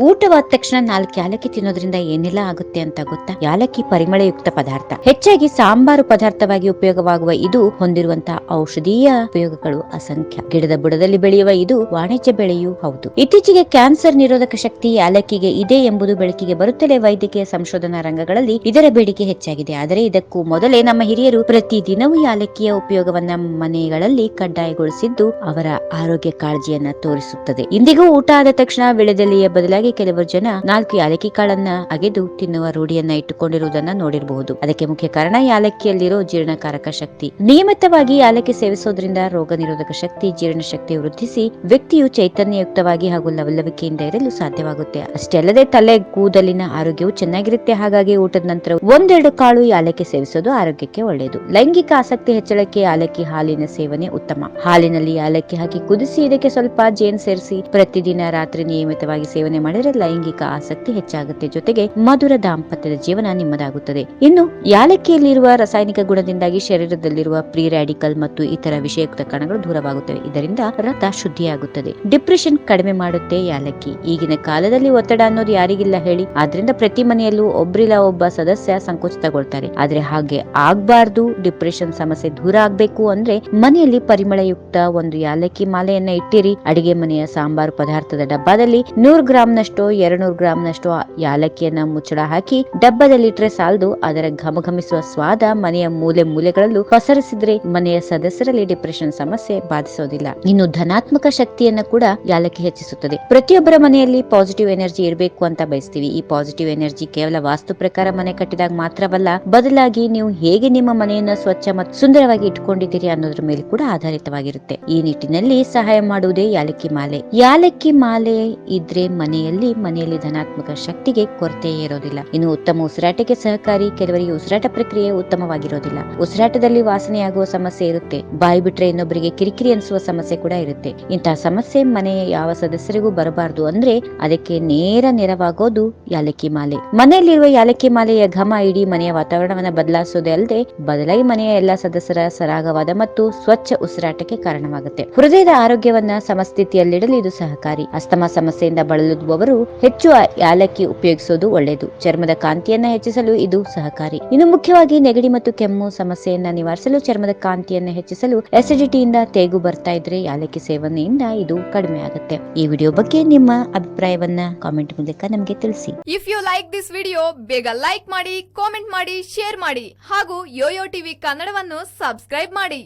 ಊಟವಾದ ತಕ್ಷಣ ನಾಲ್ಕು ಯಾಲಕ್ಕಿ ತಿನ್ನೋದ್ರಿಂದ ಏನೆಲ್ಲ ಆಗುತ್ತೆ ಅಂತ ಗೊತ್ತಾ? ಯಾಲಕ್ಕಿ ಪರಿಮಳಯುಕ್ತ ಪದಾರ್ಥ. ಹೆಚ್ಚಾಗಿ ಸಾಂಬಾರು ಪದಾರ್ಥವಾಗಿ ಉಪಯೋಗವಾಗುವ ಇದು ಹೊಂದಿರುವಂತಹ ಔಷಧೀಯ ಉಪಯೋಗಗಳು ಅಸಂಖ್ಯ. ಗಿಡದ ಬುಡದಲ್ಲಿ ಬೆಳೆಯುವ ಇದು ವಾಣಿಜ್ಯ ಬೆಳೆಯೂ ಹೌದು. ಇತ್ತೀಚೆಗೆ ಕ್ಯಾನ್ಸರ್ ನಿರೋಧಕ ಶಕ್ತಿ ಯಾಲಕ್ಕಿಗೆ ಇದೆ ಎಂಬುದು ಬೆಳಕಿಗೆ ಬರುತ್ತಲೇ ವೈದ್ಯಕೀಯ ಸಂಶೋಧನಾ ರಂಗಗಳಲ್ಲಿ ಇದರ ಬೇಡಿಕೆ ಹೆಚ್ಚಾಗಿದೆ. ಆದರೆ ಇದಕ್ಕೂ ಮೊದಲೇ ನಮ್ಮ ಹಿರಿಯರು ಪ್ರತಿದಿನವೂ ಯಾಲಕ್ಕಿಯ ಉಪಯೋಗವನ್ನ ಮನೆಗಳಲ್ಲಿ ಕಡ್ಡಾಯಗೊಳಿಸಿದ್ದು ಅವರ ಆರೋಗ್ಯ ಕಾಳಜಿಯನ್ನ ತೋರಿಸುತ್ತದೆ. ಇಂದಿಗೂ ಊಟ ಆದ ತಕ್ಷಣ ವಿಳೆದೆಲೆಯ ಬದಲಾಗಿ ಕೆಲವರು ಜನ ನಾಲ್ಕು ಯಾಲಕ್ಕಿ ಕಾಳನ್ನ ಅಗೆದು ತಿನ್ನುವ ರೂಢಿಯನ್ನ ಇಟ್ಟುಕೊಂಡಿರುವುದನ್ನ ನೋಡಿರಬಹುದು. ಅದಕ್ಕೆ ಮುಖ್ಯ ಕಾರಣ ಯಾಲಕ್ಕಿಯಲ್ಲಿರೋ ಜೀರ್ಣಕಾರಕ ಶಕ್ತಿ. ನಿಯಮಿತವಾಗಿ ಯಾಲಕ್ಕಿ ಸೇವಿಸೋದ್ರಿಂದ ರೋಗ ನಿರೋಧಕ ಶಕ್ತಿ ಜೀರ್ಣ ಶಕ್ತಿ ವೃದ್ಧಿಸಿ ವ್ಯಕ್ತಿಯು ಚೈತನ್ಯಯುಕ್ತವಾಗಿ ಹಾಗೂ ಲವಲವಿಕೆಯಿಂದ ಇರಲು ಸಾಧ್ಯವಾಗುತ್ತೆ. ಅಷ್ಟೇ ಅಲ್ಲದೆ ತಲೆ, ಕೂದಲಿನ ಆರೋಗ್ಯವು ಚೆನ್ನಾಗಿರುತ್ತೆ. ಹಾಗಾಗಿ ಊಟದ ನಂತರ ಒಂದೆರಡು ಕಾಳು ಯಾಲಕ್ಕಿ ಸೇವಿಸೋದು ಆರೋಗ್ಯಕ್ಕೆ ಒಳ್ಳೆಯದು. ಲೈಂಗಿಕ ಆಸಕ್ತಿ ಹೆಚ್ಚಳಕ್ಕೆ ಯಾಲಕ್ಕಿ ಹಾಲಿನ ಸೇವನೆ ಉತ್ತಮ. ಹಾಲಿನಲ್ಲಿ ಯಾಲಕ್ಕಿ ಹಾಕಿ ಕುದಿಸಿ, ಇದಕ್ಕೆ ಸ್ವಲ್ಪ ಜೇನು ಸೇರಿಸಿ ಪ್ರತಿದಿನ ರಾತ್ರಿ ನಿಯಮಿತವಾಗಿ ಸೇವನೆ ಲೈಂಗಿಕ ಆಸಕ್ತಿ ಹೆಚ್ಚಾಗುತ್ತೆ. ಜೊತೆಗೆ ಮಧುರ ದಾಂಪತ್ಯದ ಜೀವನ ನಿಮ್ಮದಾಗುತ್ತದೆ. ಇನ್ನು ಯಾಲಕ್ಕಿಯಲ್ಲಿರುವ ರಾಸಾಯನಿಕ ಗುಣದಿಂದಾಗಿ ಶರೀರದಲ್ಲಿರುವ ಪ್ರೀ ರ್ಯಾಡಿಕಲ್ ಮತ್ತು ಇತರ ವಿಷಯುಕ್ತ ಕಣಗಳು ದೂರವಾಗುತ್ತವೆ. ಇದರಿಂದ ರಥ ಶುದ್ಧಿಯಾಗುತ್ತದೆ. ಡಿಪ್ರೆಷನ್ ಕಡಿಮೆ ಮಾಡುತ್ತೆ ಯಾಲಕ್ಕಿ. ಈಗಿನ ಕಾಲದಲ್ಲಿ ಒತ್ತಡ ಅನ್ನೋದು ಯಾರಿಗಿಲ್ಲ ಹೇಳಿ. ಆದ್ರಿಂದ ಪ್ರತಿ ಮನೆಯಲ್ಲೂ ಒಬ್ರಿಲ್ಲ ಒಬ್ಬ ಸದಸ್ಯ ಸಂಕುಚಿತಗೊಳ್ತಾರೆ. ಆದ್ರೆ ಹಾಗೆ ಆಗ್ಬಾರ್ದು. ಡಿಪ್ರೆಷನ್ ಸಮಸ್ಯೆ ದೂರ ಆಗ್ಬೇಕು ಅಂದ್ರೆ ಮನೆಯಲ್ಲಿ ಪರಿಮಳಯುಕ್ತ ಒಂದು ಯಾಲಕ್ಕಿ ಮಾಲೆಯನ್ನ ಇಟ್ಟಿರಿ. ಅಡಿಗೆ ಮನೆಯ ಸಾಂಬಾರು ಪದಾರ್ಥದ ಡಬ್ಬದಲ್ಲಿ ನೂರು ಗ್ರಾಂನಷ್ಟು ಎರಡ್ನೂರು ಗ್ರಾಂನಷ್ಟು ಯಾಲಕ್ಕಿಯನ್ನ ಮುಚ್ಚಳ ಹಾಕಿ ಡಬ್ಬದಲ್ಲಿಟ್ರೆ ಸಾಲದು ಅದರ ಘಮಘಮಿಸುವ ಸ್ವಾದ ಮನೆಯ ಮೂಲೆ ಮೂಲೆಗಳಲ್ಲೂ ಪಸರಿಸಿದ್ರೆ ಮನೆಯ ಸದಸ್ಯರಲ್ಲಿ ಡಿಪ್ರೆಷನ್ ಸಮಸ್ಯೆ ಬಾಧಿಸೋದಿಲ್ಲ. ಇನ್ನು ಧನಾತ್ಮಕ ಶಕ್ತಿಯನ್ನ ಕೂಡ ಯಾಲಕ್ಕಿ ಹೆಚ್ಚಿಸುತ್ತದೆ. ಪ್ರತಿಯೊಬ್ಬರ ಮನೆಯಲ್ಲಿ ಪಾಸಿಟಿವ್ ಎನರ್ಜಿ ಇರಬೇಕು ಅಂತ ಬಯಸ್ತೀವಿ. ಈ ಪಾಸಿಟಿವ್ ಎನರ್ಜಿ ಕೇವಲ ವಾಸ್ತು ಪ್ರಕಾರ ಮನೆ ಕಟ್ಟಿದಾಗ ಮಾತ್ರವಲ್ಲ, ಬದಲಾಗಿ ನೀವು ಹೇಗೆ ನಿಮ್ಮ ಮನೆಯನ್ನ ಸ್ವಚ್ಛ ಮತ್ತು ಸುಂದರವಾಗಿ ಇಟ್ಕೊಂಡಿದ್ದೀರಿ ಅನ್ನೋದ್ರ ಮೇಲೆ ಕೂಡ ಆಧಾರಿತವಾಗಿರುತ್ತೆ. ಈ ನಿಟ್ಟಿನಲ್ಲಿ ಸಹಾಯ ಮಾಡುವುದೇ ಯಾಲಕ್ಕಿ ಮಾಲೆ. ಯಾಲಕ್ಕಿ ಮಾಲೆ ಇದ್ರೆ ಮನೆಯಲ್ಲಿ ಮನೆಯಲ್ಲಿ ಧನಾತ್ಮಕ ಶಕ್ತಿಗೆ ಕೊರತೆ ಇರೋದಿಲ್ಲ. ಇನ್ನು ಉತ್ತಮ ಉಸಿರಾಟಕ್ಕೆ ಸಹಕಾರಿ, ಕೆಲವರಿಗೆ ಉಸಿರಾಟ ಪ್ರಕ್ರಿಯೆ ಉತ್ತಮವಾಗಿರೋದಿಲ್ಲ. ಉಸಿರಾಟದಲ್ಲಿ ವಾಸನೆಯಾಗುವ ಸಮಸ್ಯೆ ಇರುತ್ತೆ. ಬಾಯಿ ಬಿಟ್ರೆ ಇನ್ನೊಬ್ಬರಿಗೆ ಕಿರಿಕಿರಿ ಅನಿಸುವ ಸಮಸ್ಯೆ ಕೂಡ ಇರುತ್ತೆ. ಇಂತಹ ಸಮಸ್ಯೆ ಮನೆಯ ಯಾವ ಸದಸ್ಯರಿಗೂ ಬರಬಾರದು ಅಂದ್ರೆ ಅದಕ್ಕೆ ನೇರ ನೆರವಾಗೋದು ಯಾಲಕ್ಕಿ ಮಾಲೆ. ಮನೆಯಲ್ಲಿರುವ ಯಾಲಕ್ಕಿ ಮಾಲೆಯ ಘಮ ಇಡೀ ಮನೆಯ ವಾತಾವರಣವನ್ನು ಬದಲಾಯಿಸೋದೇ ಅಲ್ಲದೆ ಬದಲಾಗಿ ಮನೆಯ ಎಲ್ಲಾ ಸದಸ್ಯರ ಸರಾಗವಾದ ಮತ್ತು ಸ್ವಚ್ಛ ಉಸಿರಾಟಕ್ಕೆ ಕಾರಣವಾಗುತ್ತೆ. ಹೃದಯದ ಆರೋಗ್ಯವನ್ನ ಸಮಸ್ಥಿತಿಯಲ್ಲಿಡಲು ಇದು ಸಹಕಾರಿ. ಅಸ್ತಮಾ ಸಮಸ್ಯೆಯಿಂದ ಬಳಲುವವರು ಹೆಚ್ಚು ಯಾಲಕ್ಕಿ ಉಪಯೋಗಿಸೋದು ಒಳ್ಳೆಯದು ಚರ್ಮದ ಕಾಂತಿಯನ್ನ ಹೆಚ್ಚಿಸಲು ಇದು ಸಹಕಾರಿ. ಇನ್ನು ಮುಖ್ಯವಾಗಿ ನೆಗಡಿ ಮತ್ತು ಕೆಮ್ಮು ಸಮಸ್ಯೆಯನ್ನ ನಿವಾರಿಸಲು ಚರ್ಮದ ಕಾಂತಿಯನ್ನ ಹೆಚ್ಚಿಸಲು ಎಸಿಡಿಟಿಯಿಂದ ತೇಗು ಬರ್ತಾ ಇದ್ರೆ ಯಾಲಕ್ಕಿ ಸೇವನೆಯಿಂದ ಇದು ಕಡಿಮೆ ಆಗುತ್ತೆ. ಈ ವಿಡಿಯೋ ಬಗ್ಗೆ ನಿಮ್ಮ ಅಭಿಪ್ರಾಯವನ್ನ ಕಾಮೆಂಟ್ ಮೂಲಕ ನಮಗೆ ತಿಳಿಸಿ. If you like this video ಬೇಗ ಲೈಕ್ ಮಾಡಿ ಕಾಮೆಂಟ್ ಮಾಡಿ ಶೇರ್ ಮಾಡಿ ಹಾಗೂ ಯೋಯೋ ಟಿವಿ ಕನ್ನಡವನ್ನು ಸಬ್ಸ್ಕ್ರೈಬ್ ಮಾಡಿ.